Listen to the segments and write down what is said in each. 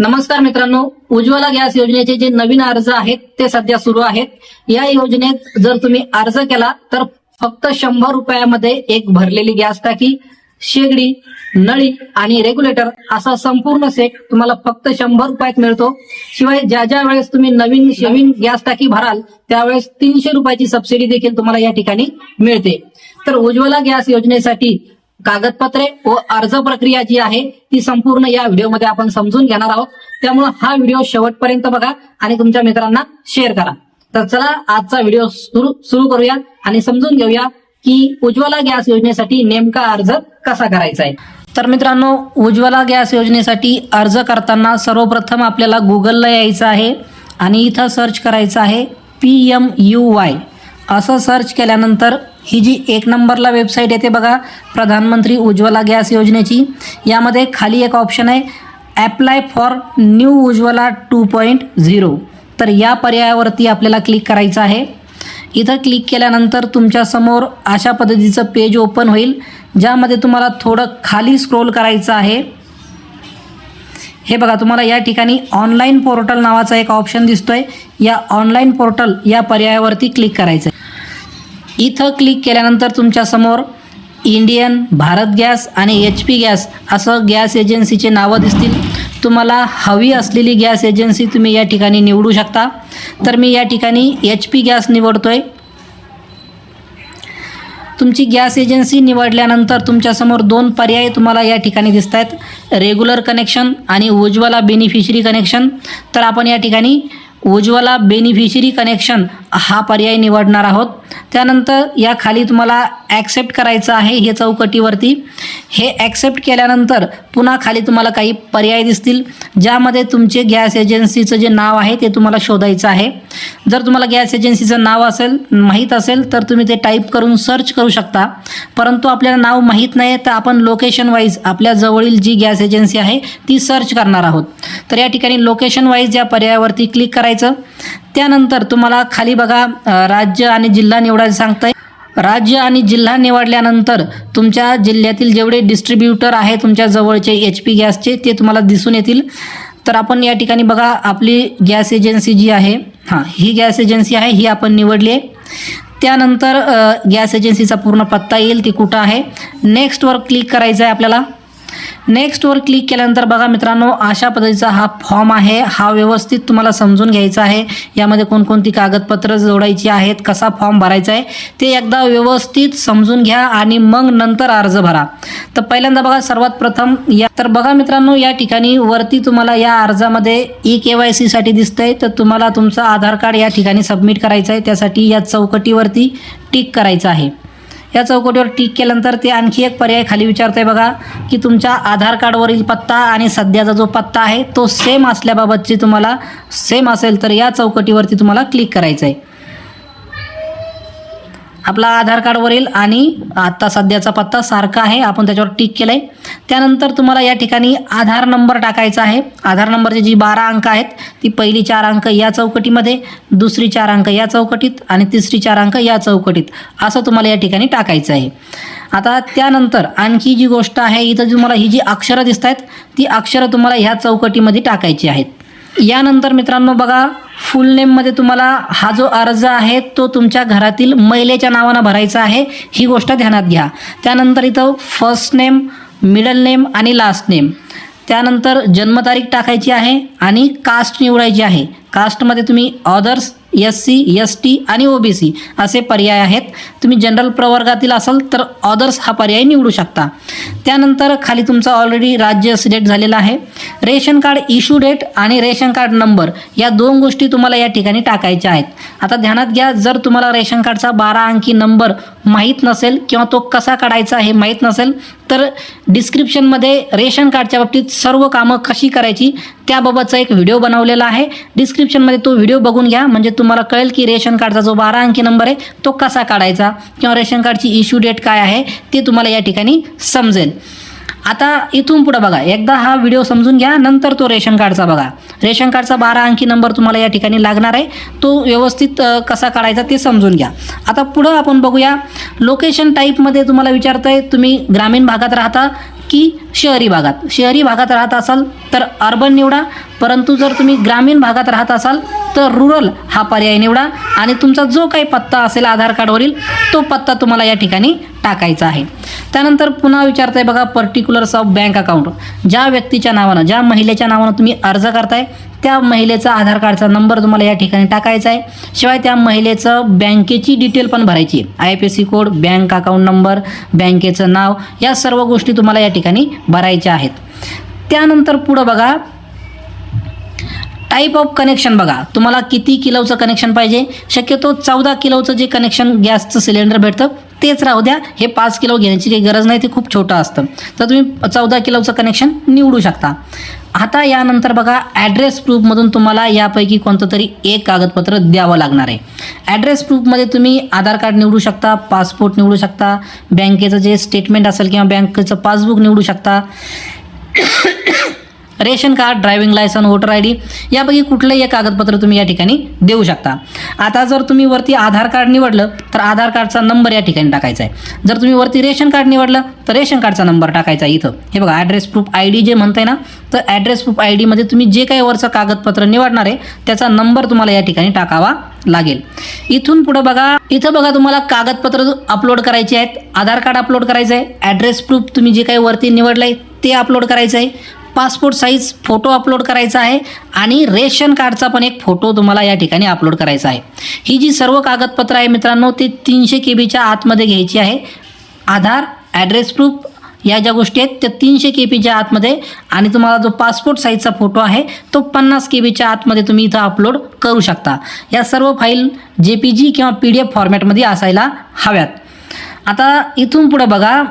नमस्कार मित्रांनो उज्ज्वला गॅस योजनेचे जे नवीन अर्ज आहेत ते सध्या सुरू आहेत. या योजनेत जर तुम्ही अर्ज केला तर फक्त शंभर रुपयामध्ये एक भरलेली गॅस टाकी शेगडी नळी आणि रेग्युलेटर असा संपूर्ण सेट तुम्हाला फक्त शंभर रुपयात मिळतो. शिवाय ज्या ज्या वेळेस तुम्ही नवीन नवीन गॅस टाकी भराल त्यावेळेस तीनशे रुपयाची सबसिडी देखील तुम्हाला या ठिकाणी मिळते. तर उज्ज्वला गॅस योजनेसाठी कागदपत्रे व अर्ज प्रक्रिया जी आहे ती संपूर्ण या व्हिडिओमध्ये आपण समजून घेणार आहोत. त्यामुळे हा व्हिडिओ शेवटपर्यंत बघा आणि तुमच्या मित्रांना शेअर करा. तर चला आजचा व्हिडिओ सुरू सुरू करूया आणि समजून घेऊया की उज्ज्वला गॅस योजनेसाठी नेमका अर्ज कसा करायचा आहे. तर मित्रांनो उज्ज्वला गॅस योजनेसाठी अर्ज करताना सर्वप्रथम आपल्याला गुगलला यायचं आहे आणि इथं सर्च करायचं आहे पी एम यू वाय असं सर्च केल्यानंतर ही जी एक नंबरला वेबसाईट येते बघा प्रधानमंत्री उज्ज्वला गॅस योजनेची. यामध्ये खाली एक ऑप्शन आहे apply for new Ujjwala two point zero तर या पर्यायावरती आपल्याला क्लिक करायचं आहे. इथं क्लिक केल्यानंतर तुमच्यासमोर अशा पद्धतीचं पेज ओपन होईल ज्यामध्ये तुम्हाला थोडं खाली स्क्रोल करायचं आहे. हे बघा तुम्हाला या ठिकाणी ऑनलाईन पोर्टल नावाचा एक ऑप्शन दिसतोय. या ऑनलाईन पोर्टल या पर्यायावरती क्लिक करायचं आहे इथं क्लिक केल्यानंतर तुमच्यासमोर इंडियन भारत गॅस आणि एच पी गॅस असं गॅस एजन्सीचे नावं दिसतील. तुम्हाला हवी असलेली गॅस एजन्सी तुम्ही या ठिकाणी निवडू शकता. तर मी या ठिकाणी एच पी गॅस निवडतो आहे तुमची गॅस एजन्सी निवडल्यानंतर तुमच्यासमोर दोन पर्याय तुम्हाला या ठिकाणी दिसत आहेत रेग्युलर कनेक्शन आणि उज्ज्वला बेनिफिशरी कनेक्शन तर आपण या ठिकाणी उज्ज्वला बेनिफिशरी कनेक्शन हा पर्याय निवडणार आहोत. त्यानंतर या खाली तुम्हाला ॲक्सेप्ट करायचं आहे हे चौकटीवरती. हे ॲक्सेप्ट केल्यानंतर पुन्हा खाली तुम्हाला काही पर्याय दिसतील. ज्यामध्ये तुमचे गॅस एजन्सीचं जे नाव आहे ते तुम्हाला शोधायचं आहे. जर तुम्हाला गॅस एजन्सीचं नाव असेल माहीत असेल तर तुम्ही ते टाईप करून सर्च करू शकता. परंतु आपल्याला नाव माहीत नाही तर आपण लोकेशन वाईज आपल्या जवळील जी गॅस एजन्सी आहे ती सर्च करणार आहोत. तर या ठिकाणी लोकेशन वाईज या पर्यायावरती क्लिक करायचं. त्यानंतर तुम्हाला खाली बघा राज्य आणि जिल्हा निवडायचं सांगताय. राज्य आणि जिल्हा निवडल्यानंतर तुमच्या जिल्ह्यातील जेवढे डिस्ट्रीब्युटर आहे तुमच्या जवळचे एच पी गॅसचे ते तुम्हाला दिसून येतील. तर आपण या ठिकाणी बघा आपली गॅस एजन्सी जी आहे हां ही गॅस एजन्सी आहे ही आपण निवडली आहे. त्यानंतर गॅस एजन्सीचा पूर्ण पत्ता येईल ती कुठं आहे? नेक्स्टवर क्लिक करायचं आहे आपल्याला. नेक्स्टवर क्लिक केल्यानंतर बघा मित्रांनो अशा पद्धतीचा हा फॉर्म आहे. हा व्यवस्थित तुम्हाला समजून घ्यायचा आहे. यामध्ये कोणकोणती कागदपत्रं जोडायची आहेत कसा फॉर्म भरायचा आहे ते एकदा व्यवस्थित समजून घ्या आणि मग नंतर अर्ज भरा. तर पहिल्यांदा बघा सर्वात प्रथम या तर बघा मित्रांनो या ठिकाणी वरती तुम्हाला या अर्जामध्ये ई के वाय सीसाठी दिसतंय. तर तुम्हाला तुमचं आधार कार्ड या ठिकाणी सबमिट करायचं आहे. त्यासाठी या चौकटीवरती टिक करायचं आहे. या चौकटीवर टिक केल्यानंतर ते आणखी एक पर्याय खाली विचारतंय बघा की तुमच्या आधार कार्डवरील पत्ता आणि सध्याचा जो पत्ता आहे तो सेम असल्याबाबतची तुम्हाला सेम असेल तर या चौकटीवरती तुम्हाला क्लिक करायचं आहे आपला आधार कार्डवरील आणि आत्ता सध्याचा पत्ता सारखा आहे आपण त्याच्यावर टिक केलं आहे त्यानंतर तुम्हाला या ठिकाणी आधार नंबर टाकायचा आहे. आधार नंबरची जी बारा अंक आहेत ती पहिली चार अंक या चौकटीमध्ये दुसरी चार अंक या चौकटीत आणि तिसरी चार अंक या चौकटीत. असं तुम्हाला या ठिकाणी टाकायचं आहे. आता त्यानंतर आणखी जी गोष्ट आहे इथं तुम्हाला ही जी अक्षरं दिसत आहेत ती अक्षरं तुम्हाला ह्या चौकटीमध्ये टाकायची आहेत. यानंतर मित्रांनो बघा फुल नेममध्ये तुम्हाला हा जो अर्ज आहे तो तुमच्या घरातील महिलेच्या नावानं भरायचा आहे. ही गोष्ट ध्यानात घ्या. त्यानंतर इथं फर्स्ट नेम मिडल नेम आणि लास्ट नेम त्यानंतर जन्मतारीख टाकायची आहे आणि कास्ट निवडायची आहे. कास्टमध्ये तुम्ही others S C S T आणि ओ बी सी असे पर्याय आहेत. तुम्ही जनरल प्रवर्गातील असाल तर ऑदर्स हा पर्याय निवडू शकता. त्यानंतर खाली तुमचा ऑलरेडी राज्य सिलेक्ट झालेला आहे. रेशन कार्ड इश्यू डेट आणि रेशन कार्ड नंबर या दोन गोष्टी तुम्हाला या ठिकाणी टाकायच्या आहेत. आता ध्यानात घ्या जर तुम्हाला रेशन कार्डचा बारा अंकी नंबर माहीत नसेल किंवा तो कसा काढायचा हे माहीत नसेल तर डिस्क्रिप्शनमध्ये रेशन कार्डच्या बाबतीत सर्व कामं कशी करायची त्याबाबतचा एक व्हिडिओ बनवलेला आहे. डिस्क्रिप्शनमध्ये तो व्हिडिओ बघून घ्या म्हणजे तुम्हाला कळेल की रेशन कार्डचा जो बारा अंकी नंबर आहे तो कसा काढायचा किंवा रेशन कार्डची इश्यू डेट काय आहे ते तुम्हाला या ठिकाणी समजेल. आता इथून पुढं बघा. एकदा हा व्हिडिओ समजून घ्या नंतर तो रेशन कार्डचा बघा. रेशन कार्डचा बारा अंकी नंबर तुम्हाला या ठिकाणी लागणार आहे. तो व्यवस्थित कसा काढायचा ते समजून घ्या. आता पुढं आपण बघूया. लोकेशन टाईपमध्ये तुम्हाला विचारतंय तुम्ही ग्रामीण भागात राहता की शहरी भागात. शहरी भागात राहत असाल तर अर्बन निवडा परंतु जर तुम्ही ग्रामीण भागात राहत असाल तर रुरल हा पर्याय निवडा आणि तुमचा जो काही पत्ता असेल आधार कार्डवरील तो पत्ता तुम्हाला या ठिकाणी टाकायचा आहे. त्यानंतर पुन्हा विचारताय बघा पर्टिक्युलर्स ऑफ बँक अकाउंट ज्या व्यक्तीच्या नावानं ज्या महिलेच्या नावानं तुम्ही अर्ज करताय त्या महिलेचा आधार कार्डचा नंबर तुम्हाला या ठिकाणी टाकायचा आहे. शिवाय त्या महिलेचं बँकेची डिटेल पण भरायची आहे. I F S C code bank account number बँकेचं नाव या सर्व गोष्टी तुम्हाला या ठिकाणी भरायच्या आहेत. त्यानंतर पुढं बघा. टाईप ऑफ कनेक्शन बघा. तुम्हाला किती किलोचं कनेक्शन पाहिजे? शक्यतो चौदा किलोचं जे कनेक्शन गॅसचं सिलेंडर भेटतं तेच राहू द्या. हे पाच किलो घेण्याची काही गरज नाही ते खूप छोटं असतं. तर तुम्ही चौदा किलोचं कनेक्शन निवडू शकता. आता यानंतर बघा ॲड्रेस प्रूफमधून तुम्हाला यापैकी कोणतं तरी एक कागदपत्र द्यावं लागणार आहे. ॲड्रेस प्रूफमध्ये तुम्ही आधार कार्ड निवडू शकता पासपोर्ट निवडू शकता बँकेचं जे स्टेटमेंट असेल किंवा बँकेचं पासबुक निवडू शकता. Ration card driving licence voter I D यापैकी कुठलंही एक कागदपत्र तुम्ही या ठिकाणी देऊ शकता. आता जर तुम्ही वरती आधार कार्ड निवडलं तर आधार कार्डचा नंबर या ठिकाणी टाकायचा आहे. जर तुम्ही वरती रेशन कार्ड निवडलं तर रेशन कार्डचा नंबर टाकायचा आहे इथं. हे बघा address proof I D J म्हणताय ना तर ॲड्रेस प्रूफ आय डीमध्ये तुम्ही जे काही वरचं कागदपत्र निवडणार आहे त्याचा नंबर तुम्हाला या ठिकाणी टाकावा लागेल. इथून पुढं बघा इथं बघा तुम्हाला कागदपत्र अपलोड करायची आहेत. आधार कार्ड अपलोड करायचं आहे. ॲड्रेस प्रूफ तुम्ही जे काही वरती निवडलं आहे ते अपलोड करायचं आहे. पासपोर्ट साईज फोटो अपलोड करायचा आहे आणि रेशन कार्डचा पण एक फोटो तुम्हाला या ठिकाणी अपलोड करायचा आहे. ही जी सर्व कागदपत्रं आहे मित्रांनो ते तीनशे के बीच्या आतमध्ये घ्यायची आहे. आधार ॲड्रेस प्रूफ या ज्या गोष्टी आहेत त्या तीनशे के बीच्या आतमध्ये आणि तुम्हाला जो पासपोर्ट साईजचा फोटो आहे तो पन्नास के बीच्या आतमध्ये तुम्ही इथं अपलोड करू शकता. या सर्व फाईल जे पी जी किंवा पी डी एफ फॉर्मॅटमध्ये असायला हव्यात. आता इथून पुढं बघा.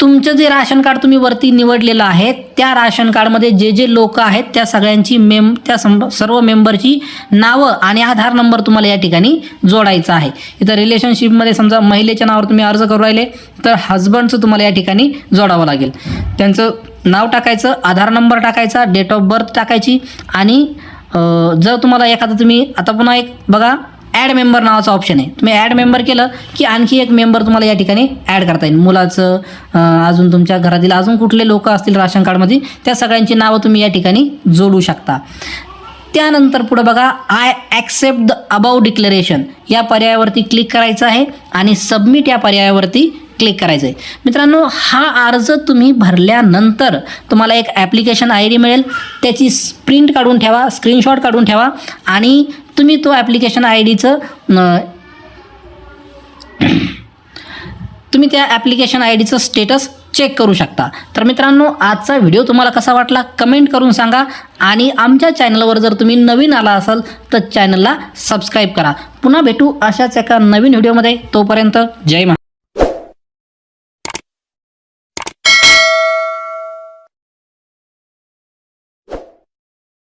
तुमचं जे राशन कार्ड तुम्ही वरती निवडलेलं आहे त्या राशन कार्डमध्ये जे जे लोक आहेत त्या सगळ्यांची मेम त्या सं सर्व मेंबरची नावं आणि आधार नंबर तुम्हाला या ठिकाणी जोडायचा आहे. इथं रिलेशनशिपमध्ये समजा महिलेच्या नावावर तुम्ही अर्ज करू राहिले तर हजबंडचं तुम्हाला या ठिकाणी जोडावं लागेल. त्यांचं नाव टाकायचं आधार नंबर टाकायचा डेट ऑफ बर्थ टाकायची आणि जर तुम्हाला एखादं तुम्ही आता पुन्हा एक बघा ॲड मेंबर नावाचं ऑप्शन आहे. तुम्ही ॲड मेंबर केलं की आणखी एक मेंबर तुम्हाला या ठिकाणी ॲड करता येईल. मुलाचं अजून तुमच्या घरातील अजून कुठले लोक असतील राशन कार्डमध्ये त्या सगळ्यांची नावं तुम्ही या ठिकाणी जोडू शकता. त्यानंतर पुढं बघा I accept the above declaration या पर्यायावरती क्लिक करायचं आहे आणि सबमिट या पर्यायावरती क्लिक करायचं आहे. मित्रांनो हा अर्ज तुम्ही भरल्यानंतर तुम्हाला एक ॲप्लिकेशन आय डी मिळेल. त्याची प्रिंट काढून ठेवा स्क्रीनशॉट काढून ठेवा आणि तुम्ही तो ॲप्लिकेशन आय डीचं तुम्ही त्या ॲप्लिकेशन आय डीचं स्टेटस चेक करू शकता. तर मित्रांनो आजचा व्हिडिओ तुम्हाला कसा वाटला? कमेंट करून सांगा आणि आमच्या चॅनलवर जर तुम्ही नवीन आला असाल तर चॅनलला सबस्क्राईब करा. पुन्हा भेटू अशाच एका नवीन व्हिडिओमध्ये तोपर्यंत जय महा